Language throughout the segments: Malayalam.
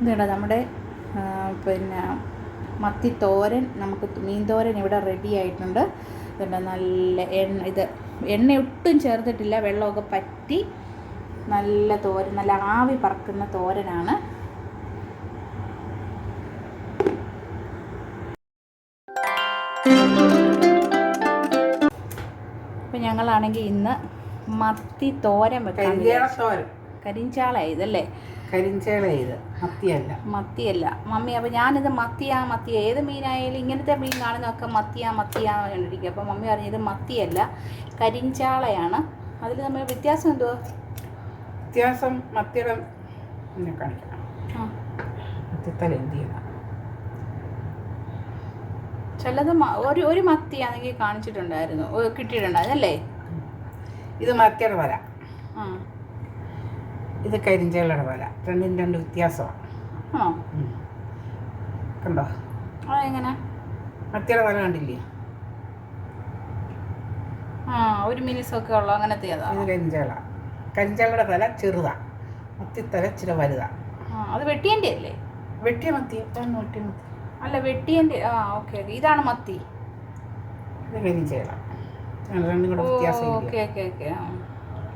ഇതുണ്ട് നമ്മുടെ പിന്നെ മത്തി തോരൻ നമുക്ക് മീൻ തോരൻ ഇവിടെ റെഡി ആയിട്ടുണ്ട്. ഇതുണ്ട് നല്ല എണ്ണ ഇത് എണ്ണ ഒട്ടും ചേർത്തിട്ടില്ല വെള്ളമൊക്കെ പറ്റി നല്ല തോരൻ നല്ല ആവി പറക്കുന്ന തോരനാണ്. അപ്പം ഞങ്ങളാണെങ്കിൽ ഇന്ന് മത്തി തോരൻ വെക്കാൻ കരിഞ്ചാള ഇതല്ലേ? കരിഞ്ചേള ഇത് മത്തിയല്ല. മത്തിയല്ല. മമ്മി അപ്പോൾ ഞാനിത് മത്തിയാ മത്തി ഏത് മീനായാലും ഇങ്ങനത്തെ മീൻ കാണുന്നതൊക്കെ മത്തിയാ മത്തിയാ കണ്ടിരിക്കും അപ്പോൾ മമ്മി പറഞ്ഞു ഇത് മത്തിയല്ല കരിഞ്ചാളയാണ്. അതിൽ നമ്മൾ വ്യത്യാസം എന്തുവാ? വ്യത്യാസം മത്തിയുടെ കാണിക്കണം ചിലത് ഒരു ഒരു ഒരു മത്തിയാണെങ്കിൽ കാണിച്ചിട്ടുണ്ടായിരുന്നു. കിട്ടിയിട്ടുണ്ടായിരുന്നു അല്ലേ? ഇത് മത്തിയുടെ വരാം ആ. ഇത് കരിഞ്ചേളയുടെ പോലെ രണ്ടും രണ്ട് വ്യത്യാസമാണ് ആണോ? കണ്ടോ? അതെങ്ങനെ മത്തിയുടെ പോലെ കണ്ടില്ല? ആ ഒരു മിനിസൊക്കെ ഉള്ള. അങ്ങനത്തെ ഇത് കരിഞ്ചേള കരിഞ്ചേളയുടെ തല ചെറുതാ. മത്തിത്തല ഇച്ചിരി വലുതാ. ആ അത് വെട്ടിയന്റെ അല്ലേ വെട്ടിയ മത്തി. വെട്ടിയ മത്തി. അല്ല വെട്ടിയന്റെ ആ ഓക്കെ ഓക്കെ. ഇതാണ് മത്തി. ഇത് കരിഞ്ചേള രണ്ടും കൂടെ വ്യത്യാസം ഓക്കെ ഓക്കെ ഓക്കെ.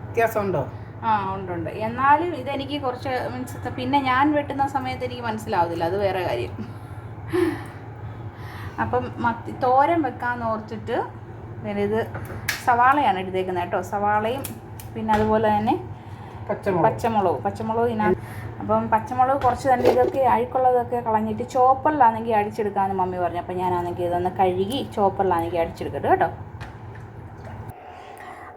വ്യത്യാസമുണ്ടോ? ആ ഉണ്ട് ഉണ്ട് എന്നാലും ഇതെനിക്ക് കുറച്ച് മീൻസ് പിന്നെ ഞാൻ വെട്ടുന്ന സമയത്ത് എനിക്ക് മനസ്സിലാവത്തില്ല. അത് വേറെ കാര്യം. അപ്പം മത്തി തോരൻ വെക്കാന്ന് ഓർത്തിട്ട് പിന്നെ ഇത് സവാളയാണ് എടുത്തേക്കുന്നത് കേട്ടോ. സവാളയും പിന്നെ അതുപോലെ തന്നെ പച്ചമുളക്. പച്ചമുളക് പച്ചമുളക് ഇതിനകത്ത് അപ്പം പച്ചമുളക് കുറച്ച് തന്നെ ഇതൊക്കെ അഴുക്കുള്ളതൊക്കെ കളഞ്ഞിട്ട് ചോപ്പറിലാണെങ്കിൽ അടിച്ചെടുക്കാമെന്ന് മമ്മി പറഞ്ഞു. അപ്പം ഞാനാണെങ്കിൽ ഇതൊന്ന് കഴുകി ചോപ്പറിലാണെങ്കിൽ അടിച്ചെടുക്കട്ടെ കേട്ടോ.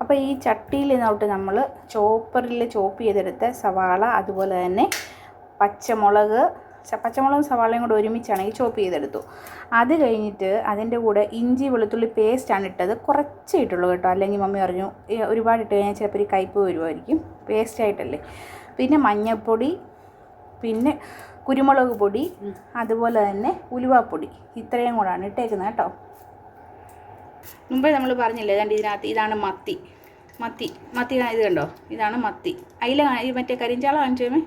അപ്പോൾ ഈ ചട്ടിയിൽ നിന്നോട്ട് നമ്മൾ ചോപ്പറിൽ ചോപ്പ് ചെയ്തെടുത്ത സവാള അതുപോലെ തന്നെ പച്ചമുളക് പച്ചമുളകും സവാളയും കൂടെ ഒരുമിച്ചാണെങ്കിൽ ചോപ്പ് ചെയ്തെടുത്തു. അത് കഴിഞ്ഞിട്ട് അതിന്റെ കൂടെ ഇഞ്ചി വെളുത്തുള്ളി പേസ്റ്റാണ് ഇട്ടത്. കുറച്ചേ ഇട്ടുള്ളൂ കേട്ടോ. അല്ലെങ്കിൽ മമ്മി പറഞ്ഞു "ഈ ഒരുപാട് ഇട്ട് കഴിഞ്ഞാൽ ചിലപ്പോൾ ഒരു കയ്പ് വരുമായിരിക്കും പേസ്റ്റായിട്ടല്ലേ പിന്നെ മഞ്ഞൾപ്പൊടി പിന്നെ കുരുമുളക് പൊടി അതുപോലെ തന്നെ ഉലുവാപ്പൊടി. ഇത്രയും കൂടാണ് ഇട്ടേക്കുന്നത് കേട്ടോ. മുമ്പേ നമ്മൾ പറഞ്ഞില്ലേ ഏതാണ്ട് ഇതിനകത്ത് ഇതാണ് മത്തി. മത്തി. മത്തി ഇത് കണ്ടോ? ഇതാണ് മത്തി. അയില മറ്റേ കരിഞ്ചാള കാണിച്ചേമേ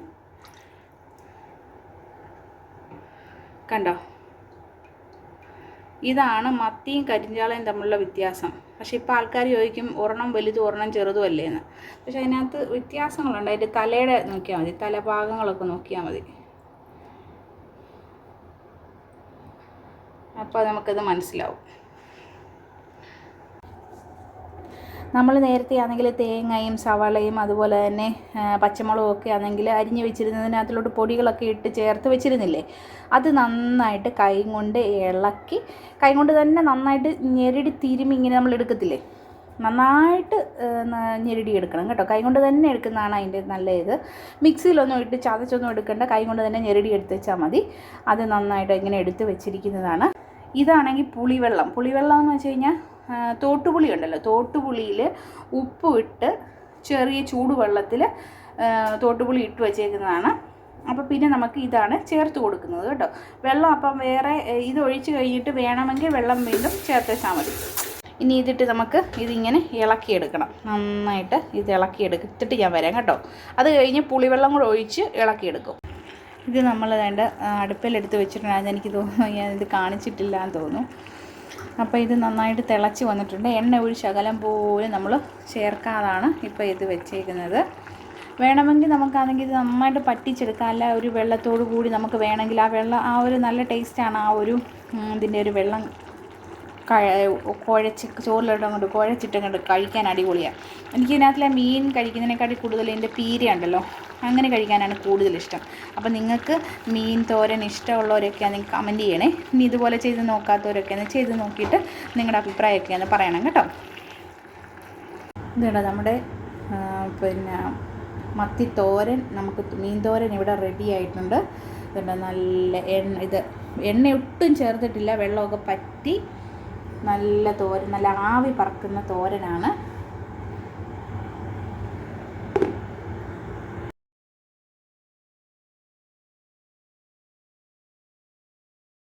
കണ്ടോ? ഇതാണ് മത്തിയും കരിഞ്ചാളയും തമ്മിലുള്ള വ്യത്യാസം. പക്ഷെ ഇപ്പോൾ ആൾക്കാർ ചോദിക്കും ഒരെണ്ണം വലുതും ഒരെണ്ണം ചെറുതും അല്ലേ? എന്ന്. പക്ഷെ അതിനകത്ത് വ്യത്യാസങ്ങളുണ്ട്. അതിന്റെ തലയുടെ നോക്കിയാൽ മതി. തലഭാഗങ്ങളൊക്കെ നോക്കിയാൽ മതി. അപ്പോൾ നമുക്കത് മനസ്സിലാവും. നമ്മൾ നേരത്തെ ആണെങ്കിൽ തേങ്ങയും സവാളയും അതുപോലെ തന്നെ പച്ചമുളകും ഒക്കെ ആണെങ്കിൽ അരിഞ്ഞ് വെച്ചിരുന്നതിനകത്തിലോട്ട് പൊടികളൊക്കെ ഇട്ട് ചേർത്ത് വെച്ചിരുന്നില്ലേ? അത് നന്നായിട്ട് കൈ കൊണ്ട് ഇളക്കി കൈ കൊണ്ട് തന്നെ നന്നായിട്ട് ഞെരടി തിരുമി ഇങ്ങനെ നമ്മൾ എടുക്കത്തില്ലേ? നന്നായിട്ട് ഞെരിടി എടുക്കണം കേട്ടോ. കൈ കൊണ്ട് തന്നെ എടുക്കുന്നതാണ് അതിന്റെ നല്ല ഇത് മിക്സിയിലൊന്നും ഇട്ട് ചതച്ചൊന്നും എടുക്കേണ്ട. കൈ കൊണ്ട് തന്നെ ഞെരടി എടുത്ത് വെച്ചാൽ മതി. അത് നന്നായിട്ട് ഇങ്ങനെ എടുത്ത് വെച്ചിരിക്കുന്നതാണ്. ഇതാണെങ്കിൽ പുളിവെള്ളം. പുളിവെള്ളം എന്ന് വെച്ച് കഴിഞ്ഞാൽ തോട്ടുപുളി ഉണ്ടല്ലോ. തോട്ടുപുളിയിൽ ഉപ്പ് ഇട്ട് ചെറിയ ചൂടുവെള്ളത്തിൽ തോട്ടുപുളി ഇട്ട് വെച്ചേക്കുന്നതാണ്. അപ്പോൾ പിന്നെ നമുക്ക് ഇതാണ് ചേർത്ത് കൊടുക്കുന്നത് കേട്ടോ. വെള്ളം അപ്പം വേറെ ഇത് ഒഴിച്ച് കഴിഞ്ഞിട്ട് വേണമെങ്കിൽ വെള്ളം വീണ്ടും ചേർത്ത് വെച്ചാൽ മതി. ഇനി ഇതിട്ട് നമുക്ക് ഇതിങ്ങനെ ഇളക്കിയെടുക്കണം. നന്നായിട്ട് ഇത് ഇളക്കിയെടുത്തിട്ട് ഞാൻ വരാം കേട്ടോ. അത് കഴിഞ്ഞ് പുളിവെള്ളം കൂടെ ഒഴിച്ച് ഇളക്കിയെടുക്കും. ഇത് നമ്മൾ വേണ്ട അടുപ്പിലെടുത്ത് വെച്ചിട്ടുണ്ടായിരുന്നു. എനിക്ക് തോന്നുന്നു ഞാൻ ഇത് കാണിച്ചിട്ടില്ല എന്ന് തോന്നുന്നു. അപ്പോൾ ഇത് നന്നായിട്ട് തിളച്ച് വന്നിട്ടുണ്ട്. എണ്ണ ഒരു ശകലം പോലും നമ്മൾ ചേർക്കാതാണ് ഇപ്പോൾ ഇത് വെച്ചേക്കുന്നത്. വേണമെങ്കിൽ നമുക്കാണെങ്കിൽ ഇത് നന്നായിട്ട് പറ്റിച്ചെടുക്കാം. അല്ല ഒരു വെള്ളത്തോടു കൂടി നമുക്ക് വേണമെങ്കിൽ ആ വെള്ളം ആ ഒരു നല്ല ടേസ്റ്റാണ് ആ ഒരു ഇതിന്റെ ഒരു വെള്ളം കഴ- കുഴച്ച് ചോറിലോട്ട് അങ്ങോട്ട് കുഴച്ചിട്ട് അങ്ങോട്ട് കഴിക്കാൻ അടിപൊളിയാണ് എനിക്ക് ഇതിനകത്തിലെ മീൻ കഴിക്കുന്നതിനേക്കാട്ടി കൂടുതൽ ഇതിന്റെ പീര ഉണ്ടല്ലോ. അങ്ങനെ കഴിക്കാനാണ് കൂടുതൽ ഇഷ്ടം. അപ്പോൾ നിങ്ങൾക്ക് മീൻ തോരൻ ഇഷ്ടമുള്ളവരൊക്കെ ആണെങ്കിൽ കമന്റ് ചെയ്യണേ. ഇനി ഇതുപോലെ ചെയ്ത് നോക്കാത്തവരൊക്കെ ഒന്ന് ചെയ്ത് നോക്കിയിട്ട് നിങ്ങളുടെ അഭിപ്രായമൊക്കെ ഒന്ന് പറയണം കേട്ടോ. ഇതാണ് നമ്മുടെ പിന്നെ മത്തി തോരൻ നമുക്ക് മീൻ തോരൻ ഇവിടെ റെഡി ആയിട്ടുണ്ട്. ഇതുണ്ട് നല്ല എണ്ണ ഇത് എണ്ണ ഒട്ടും ചേർത്തിട്ടില്ല. വെള്ളമൊക്കെ പറ്റി നല്ല തോരൻ നല്ല ആവി പറക്കുന്ന തോരനാണ്.